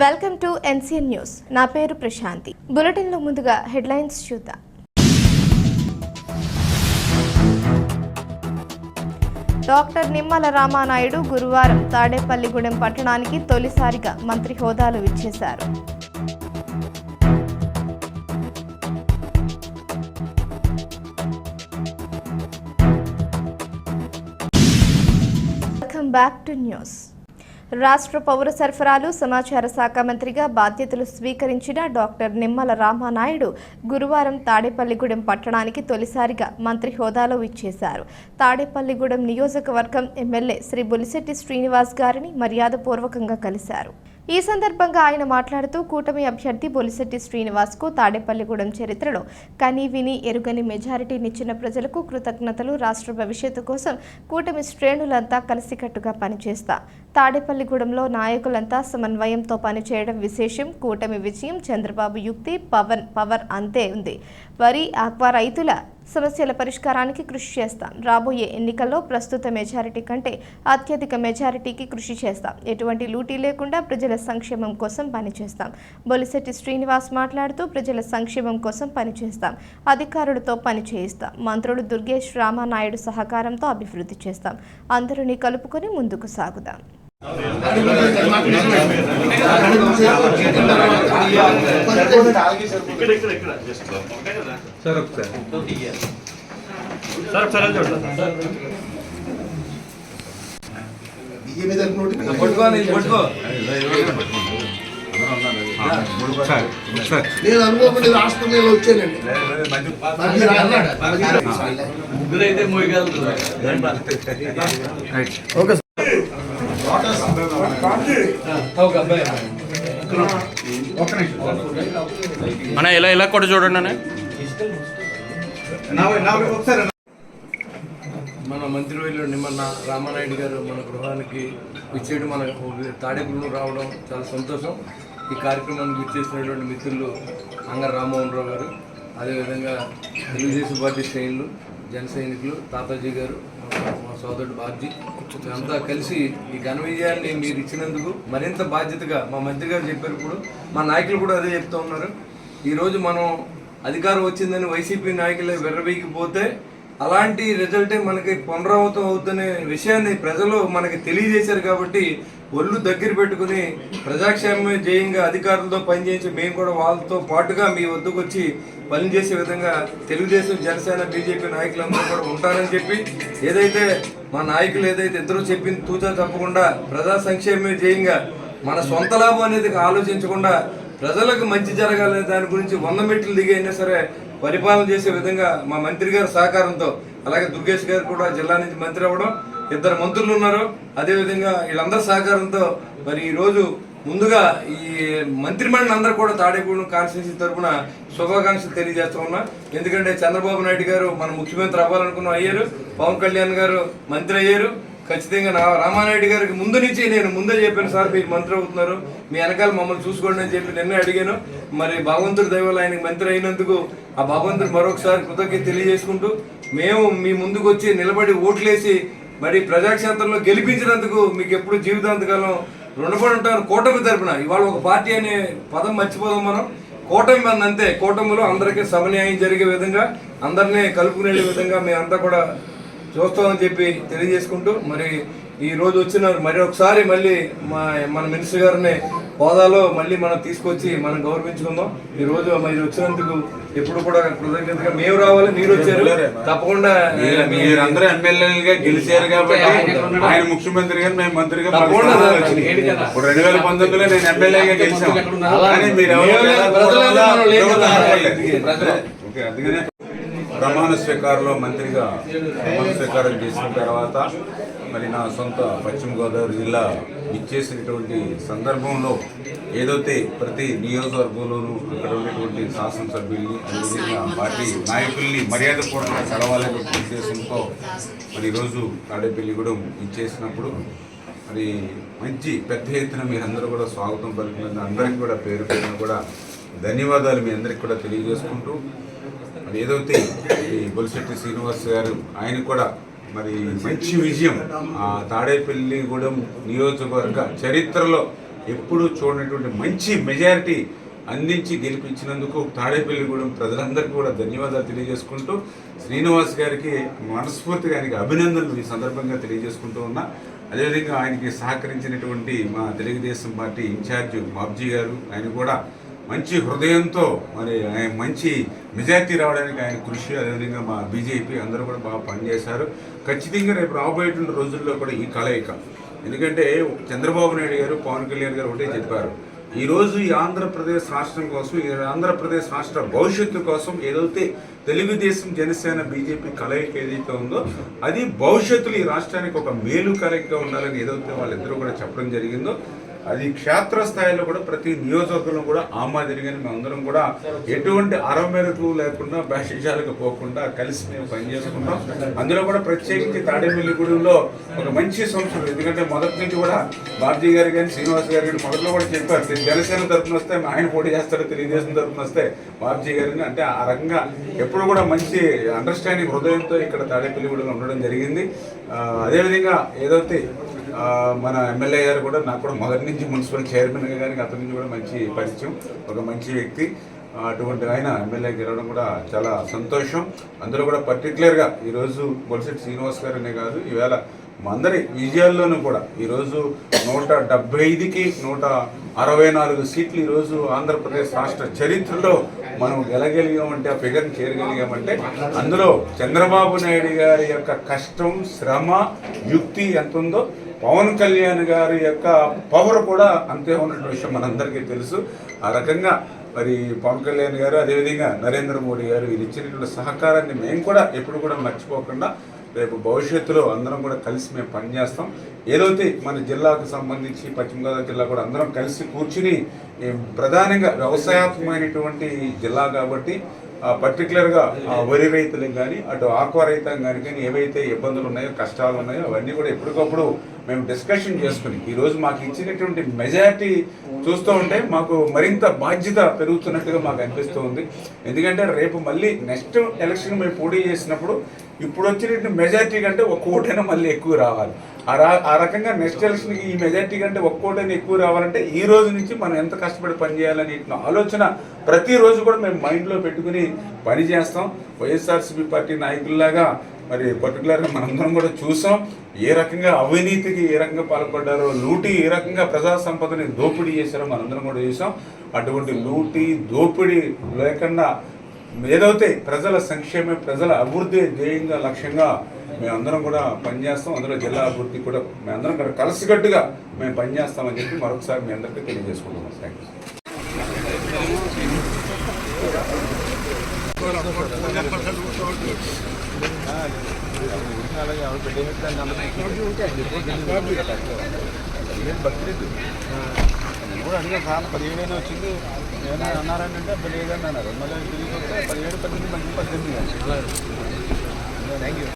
Welcome to NCN news. నా పేరు ప్రశాంతి. బులెటిన్లో ముందుగా హెడ్లైన్స్ చూద్దాం. డాక్టర్ నిమ్మల రామానాయుడు గురువారం తాడేపల్లిగూడెం పట్టణానికి తొలిసారిగా మంత్రి హోదాలు ఇచ్చేశారు. Welcome back to news. రాష్ట్ర పౌర సరఫరాలు సమాచార శాఖ మంత్రిగా బాధ్యతలు స్వీకరించిన డాక్టర్ నిమ్మల రామానాయుడు గురువారం తాడేపల్లిగూడెం పట్టణానికి తొలిసారిగా మంత్రి హోదాలో ఇచ్చేశారు తాడేపల్లిగూడెం నియోజకవర్గం ఎమ్మెల్యే శ్రీ బొలిశెట్టి శ్రీనివాస్ గారిని మర్యాదపూర్వకంగా కలిశారు. ఈ సందర్భంగా ఆయన మాట్లాడుతూ కూటమి అభ్యర్థి బొలిశెట్టి శ్రీనివాస్కు తాడేపల్లిగూడెం చరిత్రలో కని విని ఎరుగని మెజారిటీనిచ్చిన ప్రజలకు కృతజ్ఞతలు. రాష్ట్ర భవిష్యత్తు కోసం కూటమి శ్రేణులంతా కలిసికట్టుగా పనిచేస్తా. తాడేపల్లిగూడెంలో నాయకులంతా సమన్వయంతో పనిచేయడం విశేషం. కూటమి విజయం చంద్రబాబు యుక్తి పవన్ పవర్ అంతే ఉంది. వరి ఆక్వా రైతుల సమస్యల పరిష్కారానికి కృషి చేస్తాం. రాబోయే ఎన్నికల్లో ప్రస్తుత మెజారిటీ కంటే అత్యధిక మెజారిటీకి కృషి చేస్తాం. ఎటువంటి లూటీ లేకుండా ప్రజల సంక్షేమం కోసం పనిచేస్తాం. బొలిశెట్టి శ్రీనివాస్ మాట్లాడుతూ ప్రజల సంక్షేమం కోసం పనిచేస్తాం. అధికారులతో పని చేయిస్తాం. మంత్రులు దుర్గేష్ రామానాయుడు సహకారంతో అభివృద్ధి చేస్తాం. అందరినీ కలుపుకొని ముందుకు సాగుదాం. సార్ ఒకసారి సార్ ఒకసారి నేను అనుకోకుండా రాష్ట్రం వచ్చానండి ముగ్గురైతే మోయగలుగుతుంది ఓకే అన్న ఇలా ఇలా కూడా చూడండి అన్న? మన మంత్రివర్యులు నిమ్మన్న రామానాయుడు గారు మన గృహానికి విచ్చేయడం మన తాడేపులు రావడం చాలా సంతోషం. ఈ కార్యక్రమానికి విచ్చేసినటువంటి మిత్రులు అంగర రామ్మోహన్ రావు గారు అదేవిధంగా తెలుగుదేశం పార్టీ శ్రేణులు జన సైనికులు తాతాజీ గారు సోదరుడు బాబ్జీ అంతా కలిసి ఈ ఘన విజయాన్ని మీరు ఇచ్చినందుకు మరింత బాధ్యతగా మా మంత్రి గారు చెప్పారు ఇప్పుడు మా నాయకులు కూడా అదే చెప్తా ఉన్నారు. ఈరోజు మనం అధికారం వచ్చిందని వైసీపీ నాయకులే విర్రవీగిపోతే అలాంటి రిజల్టే మనకి పునరావృతం అవుతున్న విషయాన్ని ప్రజలు మనకి తెలియజేశారు కాబట్టి ఒళ్ళు దగ్గర పెట్టుకుని ప్రజాక్షేమ జయంగా అధికారులతో పనిచేసి మేము కూడా వాళ్ళతో పాటుగా మీ వద్దకు వచ్చి పనిచేసే విధంగా తెలుగుదేశం జనసేన బీజేపీ నాయకులందరూ కూడా ఉంటారని చెప్పి ఏదైతే మా నాయకులు ఏదైతే ఇద్దరు చెప్పింది తూచా తప్పకుండా ప్రజా సంక్షేమ జయంగా మన సొంత లాభం అనేది ఆలోచించకుండా ప్రజలకు మంచి జరగాలనే దాని గురించి వంద మెట్లు దిగైనా అయినా సరే పరిపాలన చేసే విధంగా మా మంత్రి గారి సహకారంతో అలాగే దుర్గేష్ గారు కూడా జిల్లా నుంచి మంత్రి అవ్వడం ఇద్దరు మంత్రులు ఉన్నారు. అదేవిధంగా వీళ్ళందరి సహకారంతో మరి ఈరోజు ముందుగా ఈ మంత్రిమండలి అందరూ కూడా తాడేపూడి కాన్స్టిట్యూన్సీ తరఫున శుభాకాంక్షలు తెలియజేస్తా ఉన్నా. ఎందుకంటే చంద్రబాబు నాయుడు గారు మన ముఖ్యమంత్రి అవ్వాలనుకున్న అయ్యారు. పవన్ కళ్యాణ్ గారు మంత్రి అయ్యారు. ఖచ్చితంగా నా రామారెడ్డి గారికి ముందు నుంచి నేను ముందే చెప్పాను సార్ మీరు మంత్రి అవుతున్నారు మీ వెనకాల మమ్మల్ని చూసుకోండి అని చెప్పి నిన్నే అడిగాను. మరి భగవంతుడి దైవాలు ఆయనకి మంత్రి అయినందుకు ఆ భగవంతుడు మరొకసారి కృతజ్ఞత తెలియజేసుకుంటూ మేము మీ ముందుకు వచ్చి నిలబడి ఓట్లేసి మరి ప్రజాక్షేత్రంలో గెలిపించినందుకు మీకు ఎప్పుడు జీవితాంతకాలం రుణపడి ఉంటాను కూటమి తరపున. ఇవాళ ఒక పార్టీ అనే పదం మర్చిపోదాం మనం. కూటమి మన అంతే కూటమిలో అందరికీ సమన్యాయం జరిగే విధంగా అందరినీ కలుపుకునే విధంగా మేమంతా కూడా చూస్తామని చెప్పి తెలియజేసుకుంటూ మరి ఈ రోజు వచ్చిన మరి ఒకసారి మళ్ళీ మా మన మినిస్టర్ గారిని హోదాలో మళ్ళీ మనం తీసుకొచ్చి మనం గౌరవించుకుందాం. ఈ రోజు మీరు వచ్చినందుకు ఎప్పుడు కూడా కృతజ్ఞతగా మేము రావాలి మీరు వచ్చారు. తప్పకుండా మీరు- మీరందరూ ఎమ్మెల్యేలుగా గెలిచారు కాబట్టి ఆయన ముఖ్యమంత్రి గారు మేము మంత్రిగా. ఇప్పుడు రెండు వేల పంతొమ్మిదిలో నేను ఎమ్మెల్యేగా గెలిచాను కానీ మీరు ప్రమాణ స్వీకారంలో మంత్రిగా ప్రమాణ స్వీకారం చేసిన తర్వాత మరి నా సొంత పశ్చిమ గోదావరి జిల్లా ఇచ్చేసినటువంటి సందర్భంలో ఏదైతే ప్రతి నియోజకవర్గంలోనూ అక్కడ ఉన్నటువంటి శాసనసభ్యుల్ని అదేవిధంగా పార్టీ నాయకుల్ని మర్యాదపూర్వకంగా కలవాలనే ఉద్దేశంతో మరి ఈరోజు తాడేపల్లిగూడెం ఇచ్చేసినప్పుడు మరి మంచి పెద్ద ఎత్తున మీరందరూ కూడా స్వాగతం పలికినందుకు అందరికీ కూడా పేరు పేరున కూడా ధన్యవాదాలు మీ అందరికీ కూడా తెలియజేసుకుంటూ మరి ఏదైతే ఈ బొలిశెట్టి శ్రీనివాస్ గారు ఆయన కూడా మరి మంచి విజయం. ఆ తాడేపల్లిగూడెం నియోజకవర్గ చరిత్రలో ఎప్పుడూ చూడనటువంటి మంచి మెజారిటీ అందించి గెలిపించినందుకు తాడేపల్లిగూడెం ప్రజలందరికీ కూడా ధన్యవాదాలు తెలియజేసుకుంటూ శ్రీనివాస్ గారికి మనస్ఫూర్తిగా ఆయనకి అభినందనలు ఈ సందర్భంగా తెలియజేసుకుంటూ ఉన్నా. అదేవిధంగా ఆయనకి సహకరించినటువంటి మా తెలుగుదేశం పార్టీ ఇన్ఛార్జ్ బాబ్జీ గారు ఆయన కూడా మంచి హృదయంతో మరి ఆయన మంచి మెజార్టీ రావడానికి ఆయన కృషి అదేవిధంగా మా బీజేపీ అందరూ కూడా బాగా పనిచేశారు. ఖచ్చితంగా రేపు రాబోయేటువంటి రోజుల్లో కూడా ఈ కలయిక. ఎందుకంటే చంద్రబాబు నాయుడు గారు పవన్ కళ్యాణ్ గారు ఒకటే చెప్పారు. ఈరోజు ఈ ఆంధ్రప్రదేశ్ రాష్ట్రం కోసం ఈ ఆంధ్రప్రదేశ్ రాష్ట్ర భవిష్యత్తు కోసం ఏదైతే తెలుగుదేశం జనసేన బీజేపీ కలయిక ఏదైతే ఉందో అది భవిష్యత్తులో ఈ రాష్ట్రానికి ఒక మేలు కలయికగా ఉండాలని ఏదైతే వాళ్ళిద్దరూ కూడా చెప్పడం జరిగిందో అది క్షేత్రస్థాయిలో కూడా ప్రతి నియోజకవర్గంలో కూడా ఆ మాదిరిగానే మేమందరం కూడా ఎటువంటి అరమేరకు లేకుండా భాషాలకు పోకుండా కలిసి మేము పనిచేసుకుంటాం. అందులో కూడా ప్రత్యేకించి తాడేపల్లిగూడెంలో ఒక మంచి సంస్థలు ఎందుకంటే మొదటి నుంచి కూడా బాబ్జీ గారు కానీ శ్రీనివాస్ గారు కానీ మొదట్లో కూడా చెప్పారు జనసేన తరఫున వస్తే ఆయన పోటీ చేస్తాడు తెలుగుదేశం తరఫున వస్తే బాబ్జీ గారిని అంటే ఆ రకంగా ఎప్పుడు కూడా మంచి అండర్స్టాండింగ్ హృదయంతో ఇక్కడ తాడేపల్లిగూడెంలో ఉండడం జరిగింది. అదేవిధంగా ఏదైతే మన ఎమ్మెల్యే గారు కూడా నాకు కూడా మొదటి నుంచి మున్సిపల్ చైర్మన్ గారికి అతని నుంచి కూడా మంచి పరిచయం ఒక మంచి వ్యక్తి. అటువంటి ఆయన ఎమ్మెల్యే గెలవడం కూడా చాలా సంతోషం. అందులో కూడా పర్టికులర్గా ఈరోజు బొలిశెట్టి శ్రీనివాస్ గారు అనే కాదు ఈవేళ అందరి విజయాల్లోనూ కూడా ఈరోజు నూట డెబ్బై ఐదుకి నూట అరవై నాలుగు సీట్లు ఈరోజు ఆంధ్రప్రదేశ్ రాష్ట్ర చరిత్రలో మనం గెలగలిగామంటే ఆ ఫిగర్ని చేరగలిగామంటే అందులో చంద్రబాబు నాయుడు గారి యొక్క కష్టం శ్రమ యుక్తి ఎంత ఉందో పవన్ కళ్యాణ్ గారి యొక్క పవర్ కూడా అంతే ఉన్నటువంటి విషయం మనందరికీ తెలుసు. ఆ రకంగా మరి పవన్ కళ్యాణ్ గారు అదేవిధంగా నరేంద్ర మోడీ గారు వీరు ఇచ్చినటువంటి సహకారాన్ని మేము కూడా ఎప్పుడు కూడా మర్చిపోకుండా రేపు భవిష్యత్తులో అందరం కూడా కలిసి మేము పనిచేస్తాం. ఏదైతే మన జిల్లాకు సంబంధించి పశ్చిమ గోదావరి జిల్లా కూడా అందరం కలిసి కూర్చుని ప్రధానంగా వ్యవసాయాత్మకమైనటువంటి జిల్లా కాబట్టి పర్టికులర్గా ఆ వరి రైతులకు కానీ అటు ఆక్వా రైతాంగానికి కానీ కానీ ఏవైతే ఇబ్బందులు ఉన్నాయో కష్టాలు ఉన్నాయో అవన్నీ కూడా ఎప్పటికప్పుడు మేము డిస్కషన్ చేసుకుని ఈరోజు మాకు ఇచ్చినటువంటి మెజారిటీ చూస్తూ ఉంటే మాకు మరింత బాధ్యత పెరుగుతున్నట్టుగా మాకు అనిపిస్తూ ఉంది. ఎందుకంటే రేపు మళ్ళీ నెక్స్ట్ ఎలక్షన్ మేము పోటీ చేసినప్పుడు ఇప్పుడు వచ్చినటువంటి మెజారిటీ కంటే ఒక ఓటైనా మళ్ళీ ఎక్కువ రావాలి. ఆ రా- ఆ రకంగా నెక్స్ట్ ఎలక్షన్ ఈ మెజార్టీ కంటే ఒక్కోటని ఎక్కువ రావాలంటే ఈ రోజు నుంచి మనం ఎంత కష్టపడి పనిచేయాలని ఆలోచన ప్రతిరోజు కూడా మేము మైండ్లో పెట్టుకుని పని చేస్తాం. వైఎస్ఆర్సీపీ పార్టీ నాయకుల్లాగా మరి పర్టికులర్గా మనందరం కూడా చూసాం. ఏ రకంగా అవినీతికి ఏ రకంగా పాల్పడ్డారో లూటీ ఏ రకంగా ప్రజా సంపదని దోపిడీ చేశారో మనందరం కూడా చూసాం. అటువంటి లూటీ దోపిడీ లేకుండా ఏదైతే ప్రజల సంక్షేమం ప్రజల అభివృద్ధి ధ్యేయంగా లక్ష్యంగా మేమందరం కూడా పనిచేస్తాం అందులో జిల్లా అభివృద్ధి కూడా మేమందరం కలిసికట్టుగా మేము పనిచేస్తామని చెప్పి మరొకసారి మీ అందరికీ తెలియజేసుకుంటున్నాం. థ్యాంక్ యూ కూడా అడిగా చాలా పదిహేడు వచ్చింది ఏమైనా అన్నారంటే అంటే లేదని అన్నారు మళ్ళీ తిరిగి వస్తే పదిహేడు పద్దెనిమిది మంచి పద్దెనిమిది థ్యాంక్ యూ